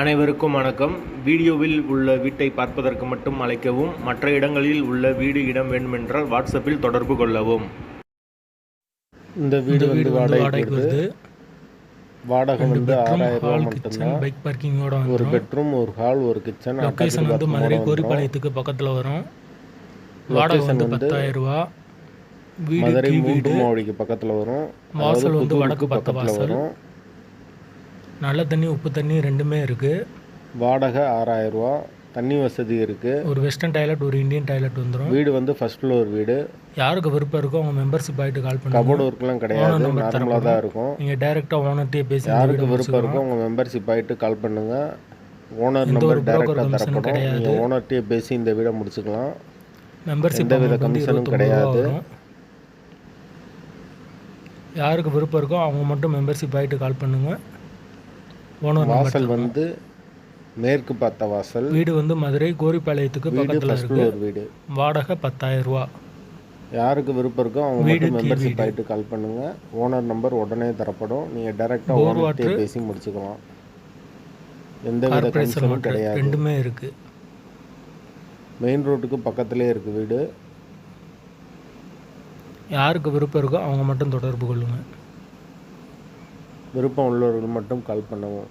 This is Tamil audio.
அனைவருக்கும் வணக்கம். வீடியோவில் உள்ள வீட்டை பார்ப்பதற்கு மட்டும் அழைக்கவும் மற்ற இடங்களில் உள்ள வீடு இடம் வேண்டுமென்றால் வாட்ஸ்அப்பில் தொடர்பு கொள்ளவும். இந்த வீடு வந்து வாடகைக்கு வருது. வாடகை வந்து ஆறாயிரம் ரூபா ஹால் கிச்சன் மட்டும்தான் பைக் பார்க்கிங்கோட ஒரு பெட்ரூம் ஒரு ஹால் ஒரு கிச்சன் லொக்கேஷன் வந்து மதுரை கோரிப்பாளையத்துக்கு பக்கத்தில் வரும். வாடகை வந்து பத்தாயிரம் ரூபா. வீடு மதுரை மூன்று வீடு. மாவடிக்கு பக்கத்தில் வரும். வாசல் வந்து வடக்கு பக்க பக்கத்தில் வாசல். வரும். நல்ல தண்ணி உப்பு தண்ணி ரெண்டுமே இருக்குது வாடகை ஆறாயிரம் ரூபா. தண்ணி வசதி இருக்கு. ஒரு வெஸ்டர்ன் டாய்லெட் ஒரு இந்தியன் டாய்லெட் வந்துடும் வீடு வந்து ஃபர்ஸ்ட் ஃப்ளோர் வீடு. யாருக்கு விருப்பம் இருக்கோ அவங்க மெம்பர்ஷிப் ஆகிட்டு கால் கபோர்டு பண்ணுங்க ஒர்க்லாம் கிடையாது. நார்மலாக தான் இருக்கும். நீங்கள் டைரெக்டாக ஓனர்கிட்டயே பேசி யாருக்கு விருப்பம் இருக்கோ உங்கள் மெம்பர்ஷிப் ஆகிட்டு கால் பண்ணுங்க. ஓனர் எந்த நம்பர் டைரெக்டாக தரப்படும். நீங்கள் ஓனர்கிட்டயே பேசி இந்த வீடை முடிச்சுக்கலாம். மெம்பர்ஷிப் commission-ம் இருபத்தொம்பது ரூபா கிடையாது. யாருக்கு விருப்பம் இருக்கோ அவங்க மட்டும் மெம்பர்ஷிப் ஆகிட்டு கால் பண்ணுங்க. ஓனர் வாசல் வந்து மேற்கு பார்த்த வாசல். வீடு வந்து மதுரை கோரிப்பாளையத்துக்கு பக்கத்தில் இருக்கு. ஃப்ளோர் வீடு. வாடகை பத்தாயிரம் ரூபா. யாருக்கு விருப்பம் இருக்கோ அவங்க வீடு மெம்பர்ஷிப். ஆகிட்டு கால் பண்ணுங்க. ஓனர் நம்பர் உடனே தரப்படும். நீங்கள் டைரெக்டாக water. பேசி முடிச்சுக்கலாம். கார்பரேஷன் கமிஷனும் வாட்டர் கிடையாது. ரெண்டுமே இருக்கு. மெயின் ரோட்டுக்கு பக்கத்துலேயே இருக்குது வீடு. யாருக்கு விருப்பம் இருக்கோ அவங்க மட்டும் தொடர்பு கொள்ளுங்க. விருப்பம் உள்ளவர்கள் மட்டும் கால் பண்ணவும்.